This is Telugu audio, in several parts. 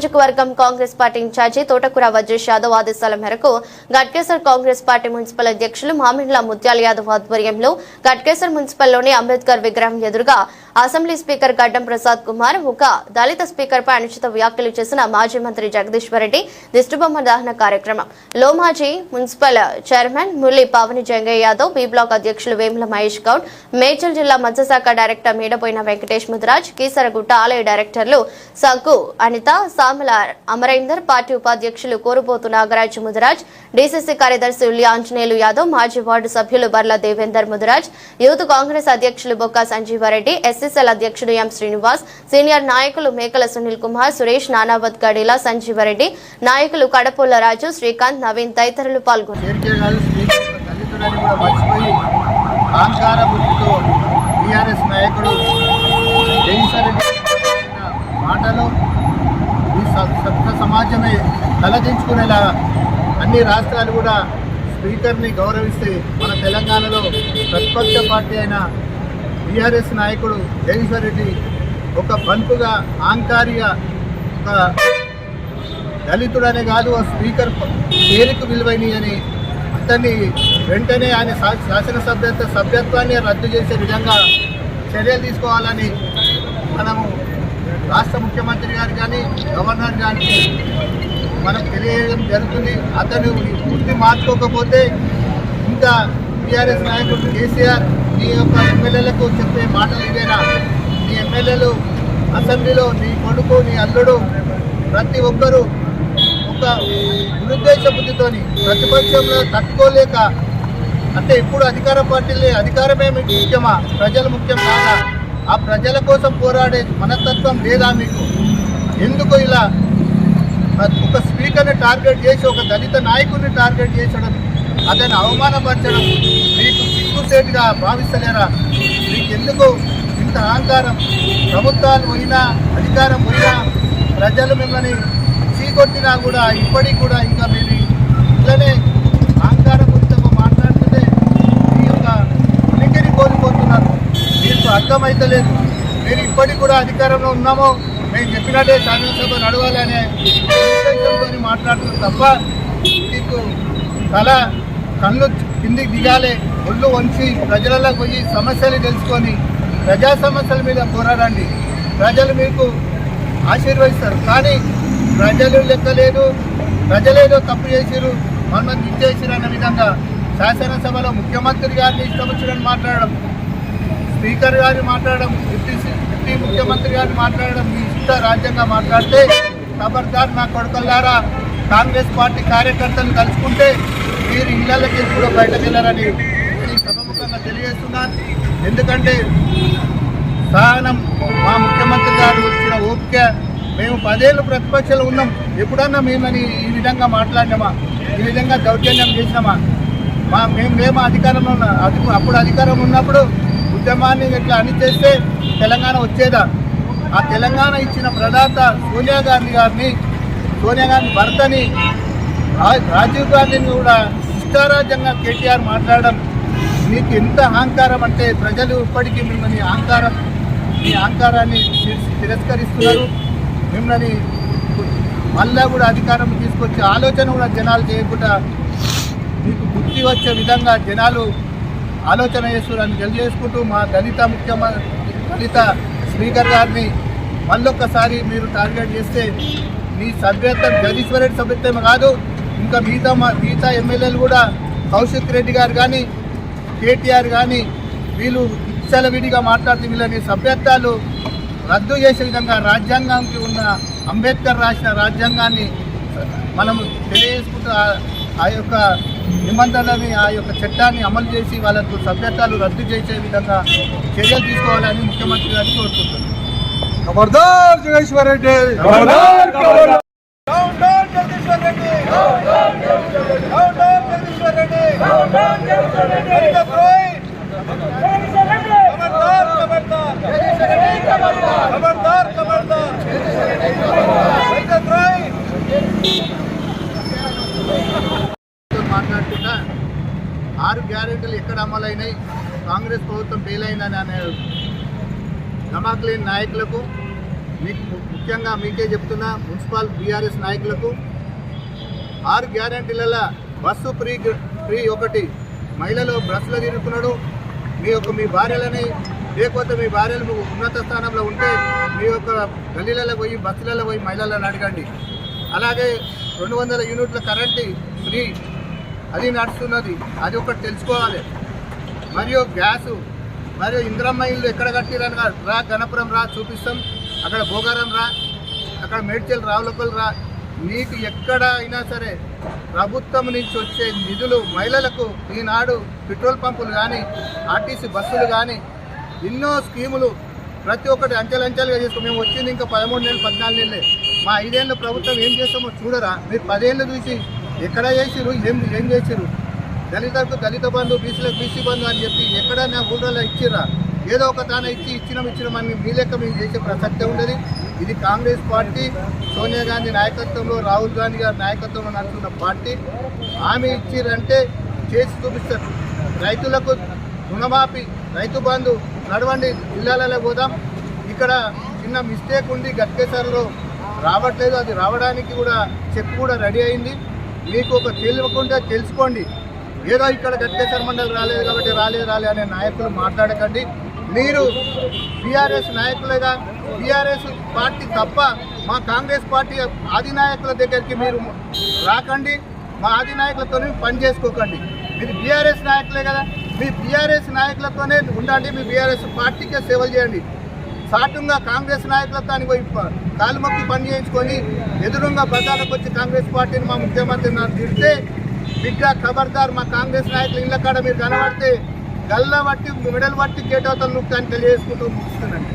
నియోజకవర్గం కాంగ్రెస్ పార్టీ ఇన్ఛార్జి తోటకూర వజ్రేష్ యాదవ్ ఆదేశాల మేరకు గట్కేసర్ కాంగ్రెస్ పార్టీ మున్సిపల్ అధ్యక్షులు మామిండ్ల ముత్యాల యాదవ్ ఆధ్వర్యంలో గట్కేసర్ మున్సిపల్లోని అంబేద్కర్ విగ్రహం ఎదురుగా అసెంబ్లీ స్పీకర్ గడ్డం ప్రసాద్ కుమార్ ఒక దళిత స్పీకర్ పై అనుచిత వ్యాఖ్యలు చేసిన మాజీ మంత్రి జగదీశ్వర్ రెడ్డి దిష్టిబొమ్మ దహన కార్యక్రమం. లో మాజీ municipal chairman Murali Pavani Jangaiah Yadav B block అధ్యక్షులు వేముల మహేష్ గౌడ్ మేడ్చల్ జిల్లా మత్స్యశాఖ డైరెక్టర్ మీడపోయిన వెంకటేష్ ముదిరాజ్ కీసరగుట్ట ఆలయ డైరెక్టర్లు సగ్గు అనిత సామల అమరేందర్ పార్టీ ఉపాధ్యక్షులు కోరుబోతు నాగరాజ్ ముదిరాజ్ డీసీసీ కార్యదర్శి ఉల్లి ఆంజనేయులు యాదవ్ మాజీ వార్డు సభ్యులు బర్ల దేవేందర్ ముదిరాజ్ యూత్ కాంగ్రెస్ అధ్యక్షులు బొక్క సంజీవారెడ్డి ఎస్ఎస్ఎల్ అధ్యక్షుడు ఎం శ్రీనివాస్ సీనియర్ నాయకులు మేకల సునీల్ కుమార్ సురేష్ నానావత్ గడిలా సంజీవరెడ్డి నాయకులు కడపుల్ల రాజు శ్రీకాంత్ నవీన్ తదితరులు పాల్గొన్నారు. టీఆర్ఎస్ నాయకుడు మాటలు ఈ సభ్య సమాజమే తలదించుకునేలా అన్ని రాష్ట్రాలు కూడా స్పీకర్ని గౌరవిస్తే మన తెలంగాణలో ప్రతిపక్ష పార్టీ అయిన టీఆర్ఎస్ నాయకుడు జగన్శ్వర్ రెడ్డి ఒక బంతుగా ఆంకారిగా ఒక దళితుడనే కాదు ఆ స్పీకర్ పేరుకు విలువైన అని అతన్ని వెంటనే ఆయన శాసనసభ్యత్వ సభ్యత్వాన్ని రద్దు చేసే విధంగా చర్యలు తీసుకోవాలని మనము రాష్ట్ర ముఖ్యమంత్రి గారు కానీ గవర్నర్ గారికి మనం తెలియజేయడం జరుగుతుంది. అతను ఈ మార్చుకోకపోతే ఇంకా టీఆర్ఎస్ నాయకుడు కేసీఆర్ నీ యొక్క ఎమ్మెల్యేలకు చెప్పే మాటలు ఇవేనా నీ ఎమ్మెల్యేలు అసెంబ్లీలో నీ కొడుకు నీ అల్లుడు ప్రతి ఒక్కరూ ఒక దురుద్దేశ బుద్ధితోని ప్రతిపక్షంలో తట్టుకోలేక అంటే ఇప్పుడు అధికార పార్టీలే అధికారమే మీకు ముఖ్యమా? ప్రజలు ముఖ్యం కాదా? ఆ ప్రజల కోసం పోరాడే మనస్తత్వం లేదా మీకు? ఎందుకు ఇలా ఒక స్పీకర్ని టార్గెట్ చేసి ఒక దళిత నాయకుడిని టార్గెట్ చేసడం అతన్ని అవమానపరచడం మీ సిగ్గుసేటుగా భావిస్తలేరా? మీకు ఎందుకు ఇంత అహంకారం? ప్రభుత్వాలు పోయినా అధికారం పోయినా ప్రజలు మిమ్మల్ని చీకొట్టినా కూడా ఇప్పటికి కూడా ఇంకా మీరు ఇట్లనే అహంకారపూరితంగా మాట్లాడుతుంటే మీ యొక్క ఉనికిని కోల్పోతున్నారు. మీకు అర్థమైతలేదు. మీరు ఇప్పటికి కూడా అధికారంలో ఉన్నామో మేము చెప్పినట్టే శాసనసభ నడవాలనే ఉద్దేశంతో మాట్లాడుతున్నారు తప్ప మీకు తల కళ్ళు కిందికి దిగాలి. ఒళ్ళు వంచి ప్రజలలో పోయి సమస్యలు తెలుసుకొని ప్రజా సమస్యల మీద పోరాడండి. ప్రజలు మీకు ఆశీర్వదిస్తారు. కానీ ప్రజలు లెక్కలేదు ప్రజలేదో తప్పు చేసిరు మనల్ని ఇచ్చేసిరు అన్న విధంగా శాసనసభలో ముఖ్యమంత్రి గారిని ఇష్టం మాట్లాడడం స్పీకర్ గారిని మాట్లాడడం డిప్యూటీ డిప్యూటీ ముఖ్యమంత్రి గారిని మాట్లాడడం మీ ఇష్ట రాజ్యంగా మాట్లాడితే ఖబర్దార్ నా కొడుకల్లారా కాంగ్రెస్ పార్టీ కార్యకర్తలు కలుసుకుంటే మీరు ఇళ్ళకి కూడా బయటకు వెళ్ళారని తెలియజేస్తున్నాను ఎందుకంటే సహనం మా ముఖ్యమంత్రి గారు వచ్చిన ఓపిక మేము పదేళ్ళు ప్రతిపక్షాలు ఉన్నాం. ఎప్పుడన్నా మేమని ఈ విధంగా మాట్లాడినామా? ఈ విధంగా దౌర్జన్యం చేసినామా? మా మేము మేము అధికారంలో ఉన్న అప్పుడు అధికారం ఉన్నప్పుడు ఉద్యమాన్ని ఇట్లా అని చేస్తే తెలంగాణ వచ్చేదా? ఆ తెలంగాణ ఇచ్చిన ప్రదాత సోనియా గాంధీ గారిని సోనియా గాంధీ భర్తని రాజీవ్ గాంధీని కూడా ఇష్టారాజ్యంగా కేటీఆర్ మాట్లాడడం మీకు ఎంత అహంకారం అంటే ప్రజలు ఇప్పటికీ మిమ్మల్ని అహంకారం మీ అహంకారాన్ని తిరస్కరిస్తున్నారు. మిమ్మల్ని మళ్ళా కూడా అధికారం తీసుకొచ్చే ఆలోచన కూడా జనాలు చేయకుండా మీకు బుద్ధి వచ్చే విధంగా జనాలు ఆలోచన చేస్తున్నారని తెలియజేసుకుంటూ మా దళిత ముఖ్యమంత్రి దళిత స్పీకర్ గారిని మళ్ళొక్కసారి మీరు టార్గెట్ చేస్తే మీ సభ్యత్వం జగదీశ్వర రెడ్డి సభ్యత్వం కాదు ఇంకా మిగతా మా మిగతా ఎమ్మెల్యేలు కూడా కౌశిక్ రెడ్డి గారు కానీ కేటీఆర్ కానీ వీళ్ళు విడిగా మాట్లాడుతూ వీళ్ళని సభ్యత్వాలు రద్దు చేసే విధంగా రాజ్యాంగానికి ఉన్న అంబేద్కర్ రాసిన రాజ్యాంగాన్ని మనము తెలియజేసుకుంటూ ఆ- యొక్క నిబంధనలని ఆ యొక్క చట్టాన్ని అమలు చేసి వాళ్ళకు సభ్యత్వాలు రద్దు చేసే విధంగా చర్యలు తీసుకోవాలని ముఖ్యమంత్రి గారిని కోరుకుంటున్నాను ఖబర్దార్ జగేశ్వర్ రెడ్డి. మాట్లాడుతున్నా ఆరు గ్యారెంటీలు ఎక్కడ అమలైనాయి? కాంగ్రెస్ ప్రభుత్వం ఫెయిల్ అయిందని అనే నమ్మకం లేని నాయకులకు మీకు ముఖ్యంగా మీకే చెప్తున్నా మున్సిపల్ బీఆర్ఎస్ నాయకులకు ఆరు గ్యారెంటీలలో బస్సు ఫ్రీ స్త్రీ ఒకటి మహిళలు బ్రష్లు తిరుగుతున్నాడు మీ యొక్క మీ భార్యలని లేకపోతే మీ భార్యలు మీకు ఉన్నత స్థానంలో ఉంటే మీ యొక్క గల్లీలలో పోయి బస్సులలో పోయి మహిళలను అడగండి. అలాగే రెండు వందల యూనిట్ల కరెంటు ఫ్రీ. అది నడుస్తున్నది. అది ఒకటి తెలుసుకోవాలి. మరియు గ్యాసు. మరియు ఇంద్రమ్మ ఇల్లు ఎక్కడ కట్టిరని రా గణపురం రా చూపిస్తాం. అక్కడ భోగారం రా. అక్కడ మేడ్చల్ రావులపల్లి రా. మీకు ఎక్కడ అయినా సరే ప్రభుత్వం నుంచి వచ్చే నిధులు మహిళలకు ఈనాడు పెట్రోల్ పంపులు కానీ ఆర్టీసీ బస్సులు కానీ ఎన్నో స్కీములు ప్రతి ఒక్కటి అంచెలంచెలుగా చేసుకుని మేము వచ్చింది ఇంకా పదమూడు నెలలు పద్నాలుగు నెలలే. మా ఐదేళ్ళ ప్రభుత్వం ఏం చేస్తామో చూడరా. మీరు పదేళ్ళు చూసి ఎక్కడ చేసిరు ఏం ఏం చేసిరు దళితులకు దళిత బంధు బీసీలకు బీసీ బంధు అని చెప్పి ఎక్కడ నా ఊళ్ళో ఇచ్చిర్రా? ఏదో ఒక తాన ఇచ్చి ఇచ్చినాం ఇచ్చినాం అని మీ లెక్క మేము చేసే ప్రసక్తే ఉండదు. ఇది కాంగ్రెస్ పార్టీ సోనియా గాంధీ నాయకత్వంలో రాహుల్ గాంధీ గారి నాయకత్వంలో నడుస్తున్న పార్టీ. ఆమె ఇచ్చిరంటే చేసి చూపిస్తారు. రైతులకు రుణమాఫీ రైతు బంధు నడవండి జిల్లాలలో పోదాం. ఇక్కడ చిన్న మిస్టేక్ ఉంది గట్కేసర్లో రావట్లేదు. అది రావడానికి కూడా చెక్ కూడా రెడీ అయింది. మీకు ఒక తెలియకుండా తెలుసుకోండి. ఏదో ఇక్కడ గట్కేశ్వర మండలి రాలేదు కాబట్టి రాలేదు రాలేదు అనే నాయకులు మాట్లాడకండి. మీరు బీఆర్ఎస్ నాయకులుగా బీఆర్ఎస్ పార్టీ తప్ప మా కాంగ్రెస్ పార్టీ ఆదినాయకుల దగ్గరికి మీరు రాకండి. మా ఆది పనిచేసుకోకండి. పని చేసుకోకండి మీరు బీఆర్ఎస్ నాయకులే కదా. మీ బీఆర్ఎస్ నాయకులతోనే ఉండండి. మీ బీఆర్ఎస్ పార్టీకే సేవలు చేయండి. సాటుగా కాంగ్రెస్ నాయకులతో అని పోయి ప- కాలు మొక్కి పని చేయించుకొని ఎదురుగా ప్రజలకు వచ్చి కాంగ్రెస్ పార్టీని మా ముఖ్యమంత్రి నాకు తిడితే బిడ్డ ఖబర్దార్ మా కాంగ్రెస్ నాయకులు ఇళ్ళ కాడ మీరు కనబడితే గల్ల బట్టి మెడల్ బట్టి కేటవతలు నొక్కి తెలియజేసుకుంటూ ముగిస్తున్నాను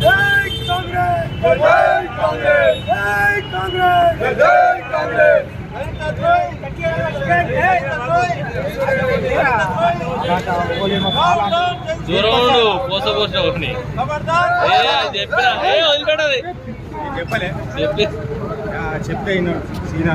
జై కాంగ్రెస్! జై కాంగ్రెస్! జై కాంగ్రెస్! జై కాంగ్రెస్! దూరం ఉండు పోస పోసిన ఒకటి చెప్పినా వదిలిపెట్టది. చెప్పలే. చెప్తే సీనా